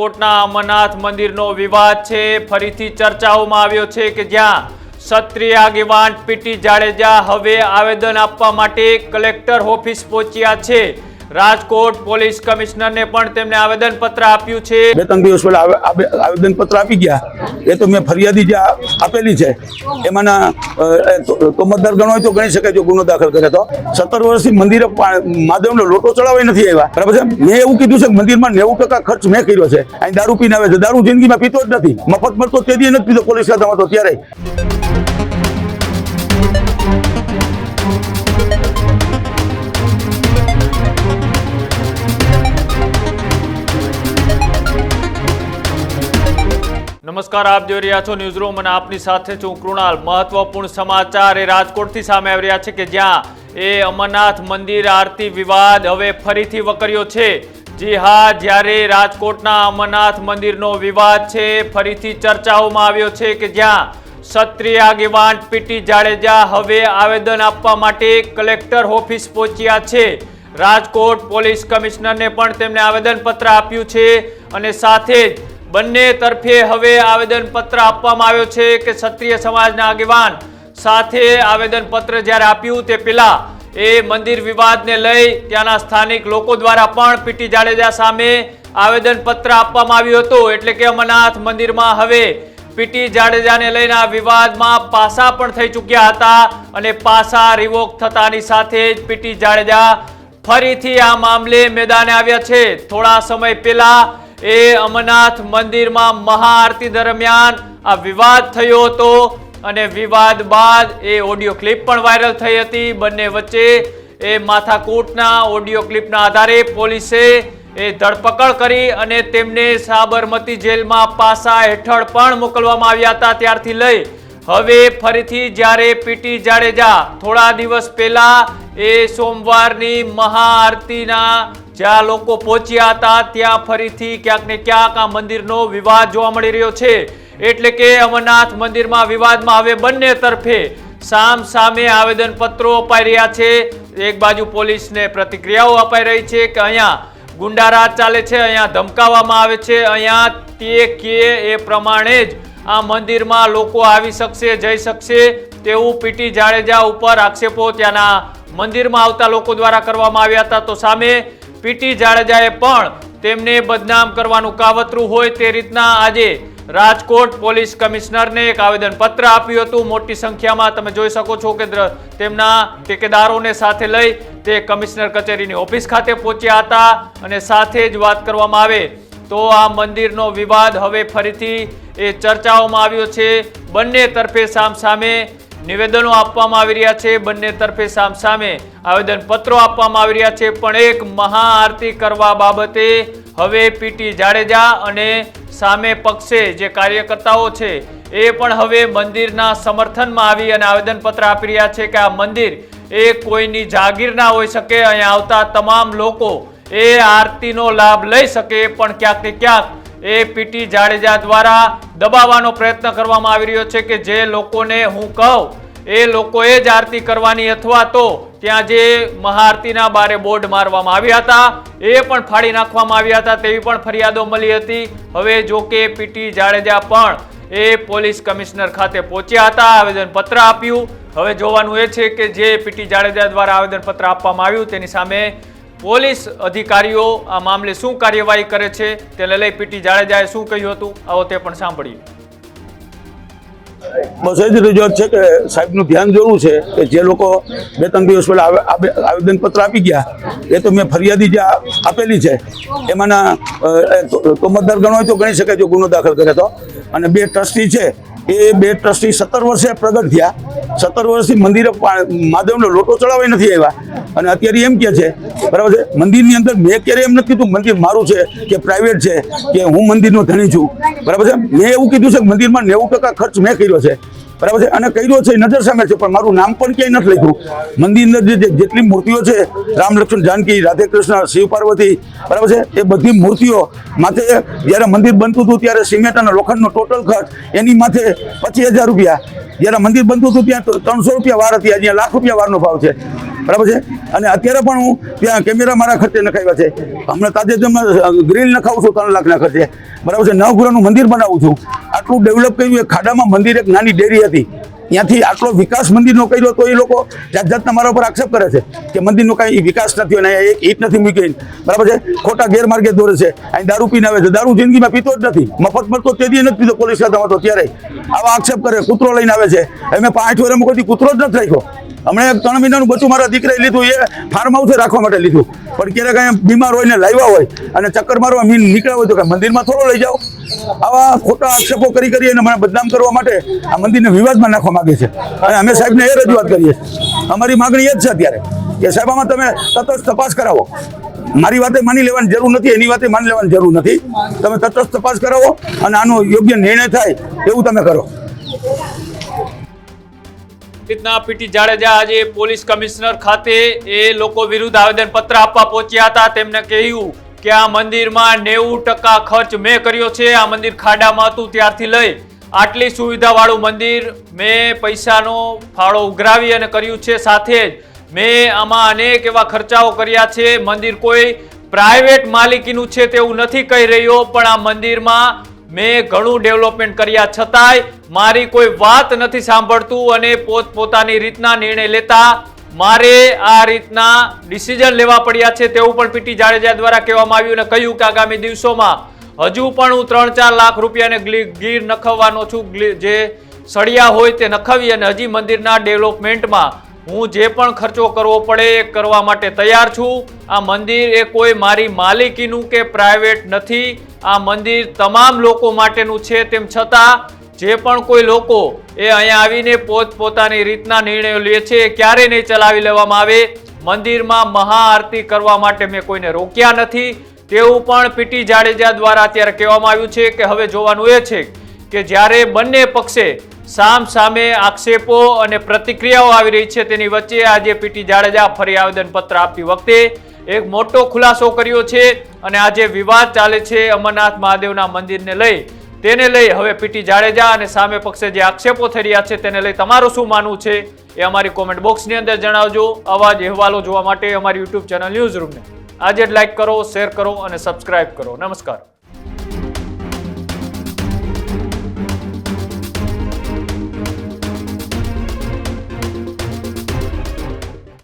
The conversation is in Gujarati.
રાજકોટના અમરનાથ મંદિરનો વિવાદ છે. ફરીથી ચર્ચાઓમાં આવ્યો છે કે જ્યાં ક્ષત્રિય આગેવાન પીટી જાડેજા હવે આવેદન આપવા માટે કલેક્ટર ઓફિસ પહોંચ્યા છે. રાજકોટ પોલીસ કમિશનરને પણ તેમને આવેદન પત્ર આપ્યું છે. બે ત્રણ દિવસ પહેલા આવે- આવે- આવેદનપત્ર આપી ગયા. એ તો મેં ફરિયાદી જે આપેલી છે. એમાંના તોમતદાર ગણો તો ગણી શકાય જો ગુનો દાખલ કરે તો. સત્તર વર્ષથી મંદિરે મહાદેવનો લોટો ચડાવવા નથી આવ્યા. બરાબર છે? મેં એવું કીધું છે કે મંદિરમાં નેવું ટકા ખર્ચ મેં કર્યો છે. અહીં દારૂ પીને આવે છે. દારૂ જિંદગીમાં પીતો જ નથી. મફત મળતો તે દી નથી પીતો. પોલીસ ખાતામાં તો ત્યારે નમસ્કાર, આપ જોઈ રહ્યા છો ન્યૂઝ રૂમ અને આપની સાથે છું કૃણાલ. મહત્વપૂર્ણ સમાચાર એ રાજકોટથી સામે આવી રહ્યા છે કે જ્યાં એ અમરનાથ મંદિર આરતી વિવાદ હવે ફરીથી વકર્યો છે. જી હા, જ્યારે રાજકોટના અમરનાથ મંદિરનો વિવાદ છે, ફરીથી ચર્ચાઓમાં આવ્યો છે કે જ્યાં ક્ષત્રિય આગેવાન પીટી જાડેજા હવે આવેદન આપવા માટે કલેક્ટર ઓફિસ પહોંચ્યા છે. રાજકોટ પોલીસ કમિશનરને પણ તેમને આવેદનપત્ર આપ્યું છે અને સાથે જ બંને તરફે હવે આવેદનપત્ર આપવામાં આવ્યો છે કે ક્ષત્રિય સમાજના આગેવાન સાથે આવેદનપત્ર જ્યારે આપ્યું તે પહેલા એ મંદિર વિવાદને લઈ ત્યાંના સ્થાનિક લોકો દ્વારા પણ પીટી જાડેજા સામે આવેદનપત્ર આપવામાં આવ્યું હતું. એટલે કે અમરનાથ મંદિરમાં હવે પીટી જાડેજાને લઈને આ વિવાદમાં પાસા પણ થઈ ચૂક્યા હતા અને પાસા રિવોક થતાની સાથે જ પીટી જાડેજા ફરીથી આ મામલે મેદાને આવ્યા છે. થોડા સમય પહેલા એ અમરનાથ મંદિરમાં મહાઆરતી દરમિયાન આ વિવાદ થયો હતો અને વિવાદ બાદ એ ઓડિયો ક્લિપ પણ વાયરલ થઈ હતી. બંને વચ્ચે એ માથાકૂટના ઓડિયો ક્લિપના આધારે પોલીસે એ ધરપકડ કરી અને તેમને સાબરમતી જેલમાં પાસા હેઠળ પણ મોકલવામાં આવ્યા હતા ત્યારથી લઈ. હવે ફરીથી જ્યારે પીટી જાડેજા થોડા દિવસ પહેલા એ સોમવારની મહાઆરતીના જ્યાં લોકો પહોંચ્યા હતા, ત્યાં ફરીથી ક્યાંક ને ક્યાંક આ મંદિરનો વિવાદ જોવા મળી રહ્યો છે. એટલે કે અમરનાથ મંદિરમાં વિવાદમાં હવે બંને તરફે સામ સામે આવેદનપત્રો અપાઈ રહ્યા છે. એક બાજુ પોલીસને પ્રતિક્રિયાઓ અપાઈ રહી છે કે અહીંયા ગુંડારાજ ચાલે છે, અહીંયા ધમકાવવામાં આવે છે. અહીંયા તે કે એ પ્રમાણે જ આ મંદિરમાં લોકો આવી શકશે, જઈ શકશે. તેવું પીટી જાડેજા ઉપર આક્ષેપો ત્યાંના મંદિરમાં આવતા લોકો દ્વારા કરવામાં આવ્યા હતા. તો સામે પીટી જાડેજાએ પણ તેમને બદનામ કરવાનું કાવતરું હોય તે રીતના આજે રાજકોટ પોલીસ કમિશનરને એક આવેદન પત્ર આપ્યું હતું. મોટી સંખ્યામાં તમે જોઈ શકો છો કે તેમના ટેકેદારોને સાથે લઈ તે કમિશનર કચેરીની ઓફિસ ખાતે પહોંચ્યા હતા અને સાથે જ વાત કરવામાં આવે તો આ મંદિરનો વિવાદ હવે ફરીથી એ ચર્ચાઓમાં આવ્યો છે. બંને તરફે સામસામે નિવેદનો આપવામાં આવી રહ્યા છે. બંને તરફે સામસામે આવેદનપત્રો આપવામાં આવી રહ્યા છે. પણ એક મહાઆરતી કરવા બાબતે હવે પીટી જાડેજા અને સામે પક્ષે જે કાર્યકર્તાઓ છે એ પણ હવે મંદિરના સમર્થનમાં આવી અને આવેદનપત્ર આપી રહ્યા છે કે આ મંદિર એ કોઈની જાગીર ના હોઈ શકે. અહીંયા આવતા તમામ લોકો એ આરતીનો લાભ લઈ શકે. પણ ક્યાંક ને ક્યાંક એ પીટી જાડેજા દ્વારા દબાવવાનો પ્રયત્ન કરવામાં આવી રહ્યો છે કે જે લોકોને હું કહું એ લોકોએ જ આરતી કરવાની અથવા તો ત્યાં જે મહાઆરતીના બારે બોર્ડ મારવામાં આવ્યા હતા, એ પણ ફાડી નાખવામાં આવ્યા હતા, તેવી પણ ફરિયાદો મળી હતી. હવે જો કે પીટી જાડેજા પણ એ પોલીસ કમિશનર ખાતે પહોંચ્યા હતા, આવેદનપત્ર આપ્યું. હવે જોવાનું એ છે કે જે પીટી જાડેજા દ્વારા આવેદનપત્ર આપવામાં આવ્યું તેની સામે પોલીસ અધિકારીઓ આ મામલે શું કાર્યવાહી કરે છે, તેને લઈ પીટી જાડેજાએ શું કહ્યું હતું, આવો તે પણ સાંભળીએ. બસ એ જ રજૂઆત છે કે સાહેબનું ધ્યાન જોવું છે કે જે લોકો બે ત્રણ દિવસ પહેલા આવે- આવે- આવેદનપત્ર આપી ગયા, એ તો મેં ફરિયાદી જે આપેલી છે, એમાંના તો- મતદાર ગણો તો ગણી શકે જો ગુનો દાખલ કરે તો. અને બે ટ્રસ્ટી છે એ બે ટ્રસ્ટી સત્તર વર્ષે પ્રગટ થયા. સત્તર વર્ષથી મંદિરે મહાદેવનો લોટો ચડાવવા નથી આવ્યા. અને અત્યારે એમ કે છે, બરાબર છે, મંદિરની અંદર મેં ક્યારે એમ નથી કીધું, મંદિર મારું છે કે પ્રાઇવેટ છે, કે હું મંદિરનો ધણી છું. બરાબર છે, મેં એવું કીધું છે કે મંદિરમાં નેવું ટકા ખર્ચ મેં કર્યો છે. બરાબર છે? અને કર્યો છે, નજર સામે છે, પણ મારું નામ પણ ક્યાંય નથી લખ્યું. અંદર જે જેટલી મૂર્તિઓ છે, રામ લક્ષ્મણ જાનકી, રાધે કૃષ્ણ, શિવ પાર્વતી, બરાબર છે? એ બધી મૂર્તિઓ માથે જ્યારે મંદિર બનતું હતું, ત્યારે સિમેન્ટ અને લોખંડનો ટોટલ ખર્ચ એની માથે પચીસ હજાર રૂપિયા. જ્યારે મંદિર બનતું હતું, ત્યાં ત્રણસો રૂપિયા વાર હતી અહીંયા લાખ રૂપિયા વારનો ભાવ છે. બરાબર છે? અને અત્યારે પણ હું ત્યાં કેમેરા મારા ખર્ચે નખાવ્યા છે. હમણાં તાજેતરમાં ગ્રીલ નખાવું છું, ત્રણ લાખના ખર્ચે. બરાબર છે? નવગૃહનું મંદિર બનાવું છું. આટલું ડેવલપ કર્યું, એ ખાડામાં મંદિર એક નાની ડેરી હતી. ત્યાંથી આટલો વિકાસ મંદિરનો કર્યો તો એ લોકો જાત જાતના મારા ઉપર આક્ષેપ કરે છે કે મંદિરનો કાંઈ વિકાસ નથી અને એક ઈટ નથી મૂકી બરાબર છે? ખોટા ગેરમાર્ગે દોરે છે. અહીં દારૂ પીને આવે છે. દારૂ જિંદગીમાં પીતો જ નથી. મફત મળતો તે દી નથી પીતો પોલીસ ખાતામાં હતો ત્યારે આવા આક્ષેપ કરે, કૂતરો લઈને આવે છે. અમે પાંચ વર્ષમાં કોઈ કૂતરો જ નથી રાખ્યો. હમણાં ત્રણ મહિનાનું બચ્ચું મારા દીકરાએ લીધું, એ ફાર્મ હાઉસે રાખવા માટે લીધું. પણ ક્યારેક અહીંયા બીમાર હોય ને લાવ્યા હોય અને ચક્કર મારવા મીન નીકળ્યા હોય તો કે મંદિરમાં થોડો લઈ જાઓ. આવા ખોટા આક્ષેપો કરી કરી અને મને બદનામ કરવા માટે આ મંદિરને વિવાદમાં નાખવા માગે છે. અને અમે સાહેબને એ રજૂઆત કરીએ છીએ. અમારી માગણી એ જ છે અત્યારે કે સાહેબ, આમાં તમે તટસ્થ તપાસ કરાવો. મારી વાતે માની લેવાની જરૂર નથી, એની વાતે માની લેવાની જરૂર નથી. તમે તટસ્થ તપાસ કરાવો અને આનો યોગ્ય નિર્ણય થાય એવું તમે કરો. રીતના પીટી જાડેજા આજે પોલીસ કમિશનર ખાતે એ લોકો વિરુદ્ધ આવેદન પત્ર આપવા પહોંચ્યા હતા. તેમને કહ્યું કે આ મંદિરમાં નેવું ટકા ખર્ચ મેં કર્યો છે, આ મંદિર ખાડામાં હતું ત્યારથી લઈ આટલી સુવિધાવાળું મંદિર મેં પૈસાનો ફાળો ઉઘરાવી અને કર્યું છે. સાથે જ મેં આમાં અનેક એવા ખર્ચાઓ કર્યા છે. મંદિર કોઈ પ્રાઇવેટ માલિકીનું છે તેવું નથી કહી રહ્યો, પણ આ મંદિરમાં મેં ઘણું ડેવલપમેન્ટ કર્યા. છતાંય મારી કોઈ વાત નથી સાંભળતું અને પોત પોતાની રીતના નિર્ણય લેતા મારે આ રીતના ડિસિઝન લેવા પડ્યા છે તેવું પણ પીટી જાડેજા દ્વારા કહેવામાં આવ્યું અને કહ્યું કે આગામી દિવસોમાં હજુ પણ હું ત્રણ ચાર લાખ રૂપિયાને ગીર નખવવાનો છું. જે સળિયા હોય તે નખવી અને હજી મંદિરના ડેવલપમેન્ટમાં હું જે પણ ખર્ચો કરવો પડે એ કરવા માટે તૈયાર છું. આ મંદિર એ કોઈ મારી માલિકીનું કે પ્રાઇવેટ નથી. આ મંદિર તમામ લોકો માટેનું છે. તેમ છતાં જે પણ કોઈ લોકો એ અહીંયા આવીને પોતપોતાની રીતના નિર્ણયો લે છે એ ક્યારે નહીં ચલાવી લેવામાં આવે? મંદિરમાં મહાઆરતી કરવા માટે મેં કોઈને રોક્યા નથી. તેવું પણ પીટી જાડેજા દ્વારા અત્યારે કહેવામાં આવ્યું છે કે હવે જોવાનું એ છે કે જ્યારે બંને પક્ષે સામ સામે આક્ષેપો અને પ્રતિક્રિયાઓ આવી રહી છે, તેની વચ્ચે આજે પીટી જાડેજા ફરી આવેદનપત્ર આપતી વખતે એક મોટો ખુલાસો કર્યો છે અને આજે વિવાદ ચાલે છે અમરનાથ મહાદેવના મંદિરને લઈ. તેને લઈ હવે પીટી જાડેજા અને સામે પક્ષે જે આક્ષેપો થઈ રહ્યા છે તેને લઈ તમારું શું માનવું છે એ અમારી કોમેન્ટ બોક્સની અંદર જણાવજો. આવા જ અહેવાલો જોવા માટે અમારી યુટ્યુબ ચેનલ ન્યૂઝ રૂમને આજે જ લાઈક કરો શેર કરો અને સબસ્ક્રાઇબ કરો. નમસ્કાર.